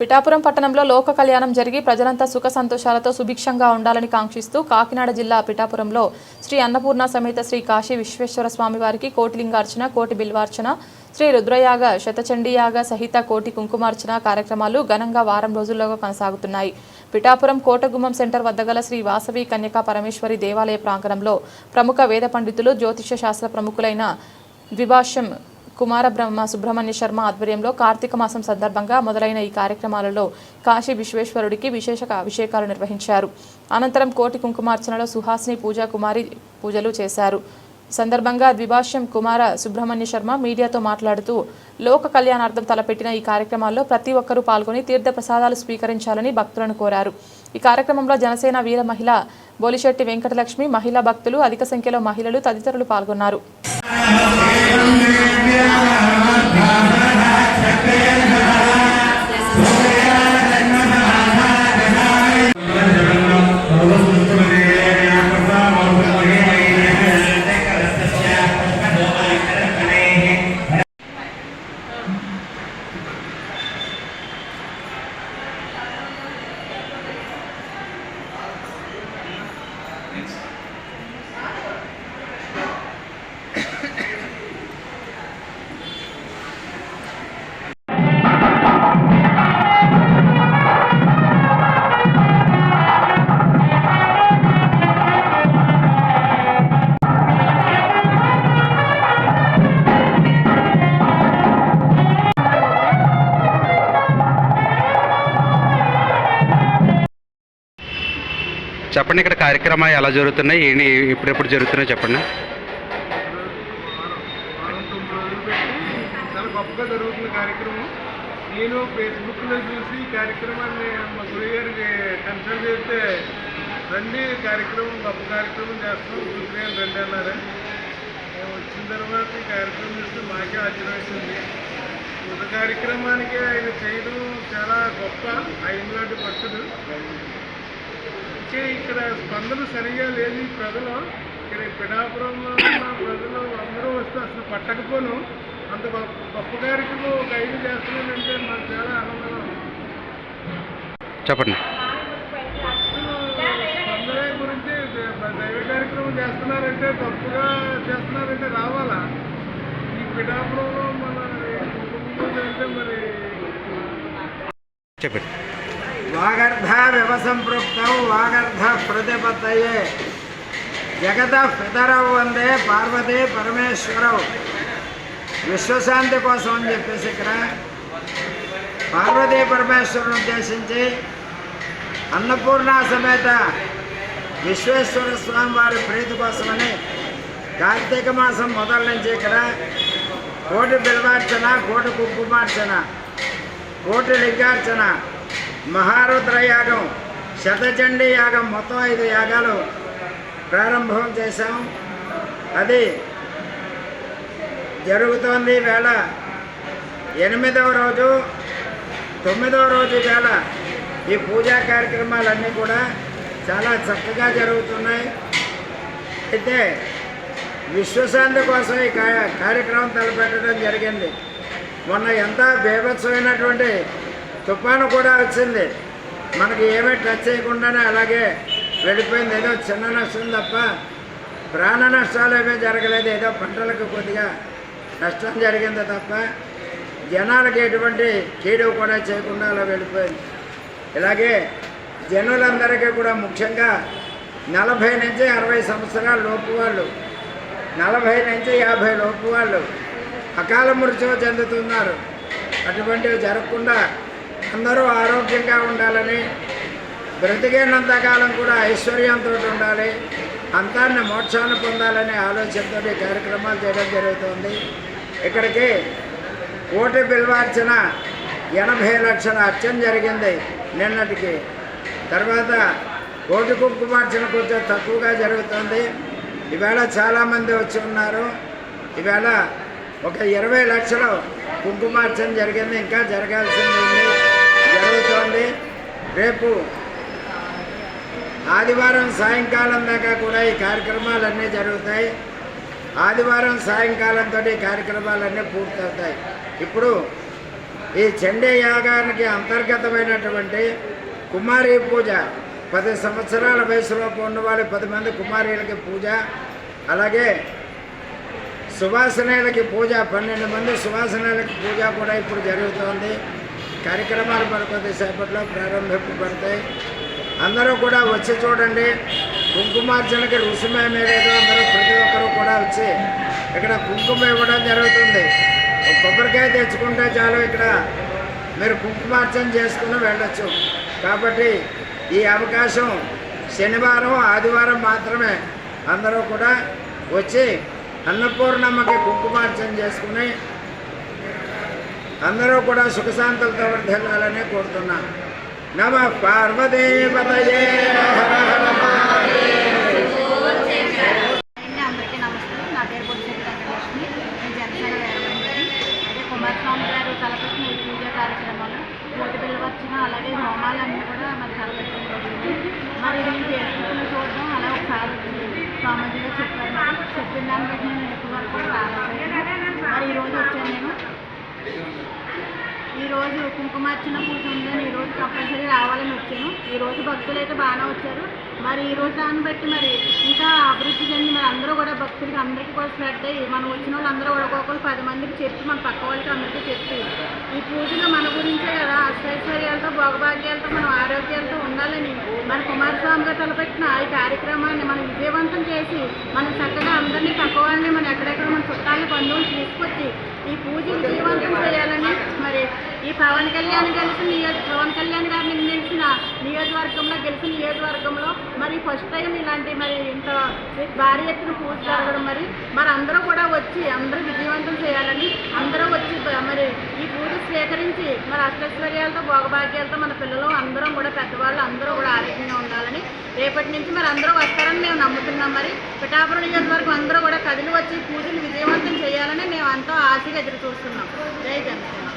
పిఠాపురం పట్టణంలో లోక కళ్యాణం జరిగి ప్రజలంతా సుఖ సంతోషాలతో సుభిక్షంగా ఉండాలని కాంక్షిస్తూ కాకినాడ జిల్లా పిఠాపురంలో శ్రీ అన్నపూర్ణ సమేత శ్రీ కాశీ విశ్వేశ్వర స్వామి వారికి కోటిలింగార్చన కోటి బిల్వార్చన శ్రీ రుద్రయాగ శతచండీయాగ సహిత కోటి కుంకుమార్చన కార్యక్రమాలు ఘనంగా వారం రోజుల్లోగా కొనసాగుతున్నాయి. పిఠాపురం కోటగుమ్మం సెంటర్ వద్ద గల శ్రీ వాసవి కన్యకా పరమేశ్వరి దేవాలయ ప్రాంగణంలో ప్రముఖ వేద పండితులు జ్యోతిష శాస్త్ర ప్రముఖులైన ద్విభాష్యం కుమార బ్రహ్మ సుబ్రహ్మణ్య శర్మ ఆధ్వర్యంలో కార్తీక మాసం సందర్భంగా మొదలైన ఈ కార్యక్రమాలలో కాశీ విశ్వేశ్వరుడికి విశేష అభిషేకాలు నిర్వహించారు. అనంతరం కోటి కుంకుమార్చనలో సుహాసిని పూజా కుమారి పూజలు చేశారు. సందర్భంగా ద్విభాష్యం కుమార సుబ్రహ్మణ్య శర్మ మీడియాతో మాట్లాడుతూ లోక కళ్యాణార్థం తలపెట్టిన ఈ కార్యక్రమాల్లో ప్రతి ఒక్కరూ పాల్గొని తీర్థ ప్రసాదాలు స్వీకరించాలని భక్తులను కోరారు. ఈ కార్యక్రమంలో జనసేన వీర మహిళ బోలిశెట్టి వెంకటలక్ష్మి మహిళా భక్తులు అధిక సంఖ్యలో మహిళలు తదితరులు పాల్గొన్నారు. ेवं చెప్పండి ఇక్కడ కార్యక్రమాలు ఎలా జరుగుతున్నాయి? ఏంటి ఎప్పుడెప్పుడు జరుగుతున్నాయి చెప్పండి. వారం రోజులు పెట్టి చాలా గొప్పగా జరుగుతున్న కార్యక్రమం. నేను ఫేస్బుక్లో చూసి ఈ కార్యక్రమాన్ని మా గురువు గారికి కన్సల్ట్ చేస్తే రండి కార్యక్రమం గొప్ప కార్యక్రమం చేస్తున్నాం. చూసి రండి అన్నారు. మేము వచ్చిన తర్వాత ఈ కార్యక్రమం చూస్తే మాకే ఆశ్చర్యమైంది ఒక కార్యక్రమానికి ఆయన చేయడం చాలా గొప్ప ఆయన లాంటి భక్తుడు ఇంకా ఇక్కడ స్పందన సరిగా లేదు ఈ ప్రజలు. ఇక్కడ పిఠాపురంలో ప్రజలు అందరూ వస్తే అసలు పట్టకపోను. అంత గొప్ప కార్యక్రమం ఒక ఐదు చేస్తున్నానంటే మాకు చాలా ఆనందంగా ఉంది చెప్పండి. స్పందన గురించి దైవ కార్యక్రమం చేస్తున్నారంటే గొప్పగా చేస్తున్నారంటే రావాలా? ఈ పిఠాపురంలో మన కుటుంబం అంటే మరి చెప్పండి. వాగర్ధ వ్యవసంపృప్తం వాగర్ధ ప్రతిపత్తయే జగత పితరవు వందే పార్వతీ పరమేశ్వరవు విశ్వశాంతి కోసం అని చెప్పేసి ఇక్కడ పార్వతీ పరమేశ్వరుని ఉద్దేశించి అన్నపూర్ణ సమేత విశ్వేశ్వర స్వామి వారి ప్రీతి కోసమని కార్తీక మాసం మొదల నుంచి ఇక్కడ కోటి బిల్వార్చన కోటి కుంకుమార్చన కోటి లింగార్చన మహారుద్ర యాగం శతచండీ యాగం మొత్తం ఐదు యాగాలు ప్రారంభం చేశాం. అది జరుగుతోంది వేళ ఎనిమిదవ రోజు తొమ్మిదవ రోజు వేళ ఈ పూజా కార్యక్రమాలన్నీ కూడా చాలా చక్కగా జరుగుతున్నాయి. అయితే విశ్వశాంతి కోసం ఈ కార్యక్రమం తలపెట్టడం జరిగింది. మొన్న ఎంత బీభత్సమైనటువంటి తుఫాను కూడా వచ్చింది. మనకి ఏమీ టచ్ చేయకుండానే అలాగే వెళ్ళిపోయింది. ఏదో చిన్న నష్టం తప్ప ప్రాణ నష్టాలు ఏమీ జరగలేదు. ఏదో పంటలకు కొద్దిగా నష్టం జరిగింది తప్ప జనాలకి ఎటువంటి కీడు కూడా చేయకుండా అలా వెళ్ళిపోయింది. ఇలాగే జనులందరికీ కూడా ముఖ్యంగా నలభై నుంచి అరవై సంవత్సరాల లోపు వాళ్ళు నలభై నుంచి యాభై లోపు వాళ్ళు అకాల మృత్యువు చెందుతున్నారు. అటువంటివి జరగకుండా అందరూ ఆరోగ్యంగా ఉండాలని బ్రతికేనంత కాలం కూడా ఐశ్వర్యంతో ఉండాలి అంతాన్ని మోక్షాన్ని పొందాలనే ఆలోచనతో కార్యక్రమాలు చేయడం జరుగుతుంది. ఇక్కడికి ఓటు బిల్వార్చన ఎనభై లక్షల అర్చన జరిగింది నిన్నటికి. తర్వాత కోటి కుంకుమార్చన కొంచెం తక్కువగా జరుగుతుంది. ఈవేళ చాలామంది వచ్చి ఉన్నారు. ఈవేళ ఒక ఇరవై లక్షలు కుంకుమార్చన జరిగింది. ఇంకా జరగాల్సింది రేపు ఆదివారం సాయంకాలం దాకా కూడా ఈ కార్యక్రమాలన్నీ జరుగుతాయి. ఆదివారం సాయంకాలంతో ఈ కార్యక్రమాలన్నీ పూర్తవుతాయి. ఇప్పుడు ఈ చండీ యాగానికి అంతర్గతమైనటువంటి కుమారి పూజ పది సంవత్సరాల వయసులోపు ఉన్నవాళ్ళు పది మంది కుమారీలకి పూజ అలాగే సువాసనలకి పూజ పన్నెండు మంది సువాసనలకి పూజ కూడా ఇప్పుడు జరుగుతోంది. కార్యక్రమాలు మరి కొద్దిసేపట్లో ప్రారంభింపబడతాయి అందరూ కూడా వచ్చి చూడండి. కుంకుమార్చనకి రుసుమేమీ లేదు అందరూ ప్రతి ఒక్కరూ కూడా వచ్చి ఇక్కడ కుంకుమ ఇవ్వడం జరుగుతుంది. కొబ్బరికాయ తెచ్చుకుంటే చాలు ఇక్కడ. మీరు కుంకుమార్చన చేసుకుని వెళ్ళచ్చు. కాబట్టి ఈ అవకాశం శనివారం ఆదివారం మాత్రమే. అందరూ కూడా వచ్చి అన్నపూర్ణమ్మకి కుంకుమార్చన చేసుకుని అందరూ కూడా సుఖశాంతులతో వర్ధిల్లాలని కోరుతున్నాను నమ పార్వదేవతయే అందరికీ నమస్కారం నా పేరు బొడిశెట్టి నేను జనసేన వేరమండి అదే కుమారస్వామి గారు తలపెట్టిన ఈ పూజా కార్యక్రమాలు అలాగే హోమాలన్నీ కూడా మరి తలపెట్టడం మరి నేను ఫేస్బుక్లో చూడడం అలా ఒకసారి స్వామీజీగా చెప్పారు. మరి చెప్పిన దాన్ని బట్టి నేను ఎక్కువ వరకు రాలేదు మరి ఈరోజు వచ్చాను నేను. ఈ రోజు కుంకుమార్చన పూజ ఉందని ఈ రోజు కంపల్సరీ రావాలని వచ్చాను. ఈరోజు భక్తులు అయితే బాగానే వచ్చారు. మరి ఈ రోజు దాన్ని బట్టి మరి ఇంకా అభివృద్ధి చెంది మరి అందరూ కూడా భక్తులకి అందరికీ కూడా స్ప్రెడ్ అయ్యి మనం వచ్చిన వాళ్ళు అందరూ కూడా ఒక్కొక్కరు పది మందికి చెప్పి మన పక్క వాళ్ళకి అందరికీ చెప్పి. ఈ పూజలో మన గురించే కదా. అష్టైశ్వర్యాలతో భోగభాగ్యాలతో మనం ఆరోగ్యాలతో ఉండాలని మన కుమారస్వామి గారు తలపెట్టిన ఈ కార్యక్రమాన్ని మనం విజయవంతం చేసి మనం చక్కగా అందరినీ పక్క వాళ్ళని మనం ఎక్కడెక్కడ మన చుట్టాలని బంధువులు తీసుకొచ్చి ఈ పూజ విజయవంతం చేయాలని మరి ఈ పవన్ కళ్యాణ్ గెలిచిన నియోజక పవన్ కళ్యాణ్ గారిని గెలిచిన నియోజకవర్గంలో గెలిచిన నియోజకవర్గంలో మరి ఫస్ట్ టైం ఇలాంటి మరి ఇంత భారీ ఎత్తున పూజ జరగడం మరి మరి అందరూ కూడా వచ్చి అందరూ విజయవంతం చేయాలని అందరూ వచ్చి మరి ఈ పూజ స్వీకరించి మరి అష్టైశ్వర్యాలతో భోగభాగ్యాలతో మన పిల్లలు అందరం కూడా పెద్దవాళ్ళు అందరూ కూడా ఆరోగ్యం రేపటి నుంచి మరి అందరూ వస్తారని మేము నమ్ముతున్నాం మరి. పిఠాపురం నియోజకవర్గం అందరూ కూడా కదిలి వచ్చి పూజలు విజయవంతం చేయాలని మేము అంతా ఆశగా ఎదురు చూస్తున్నాం. జై జనసేన.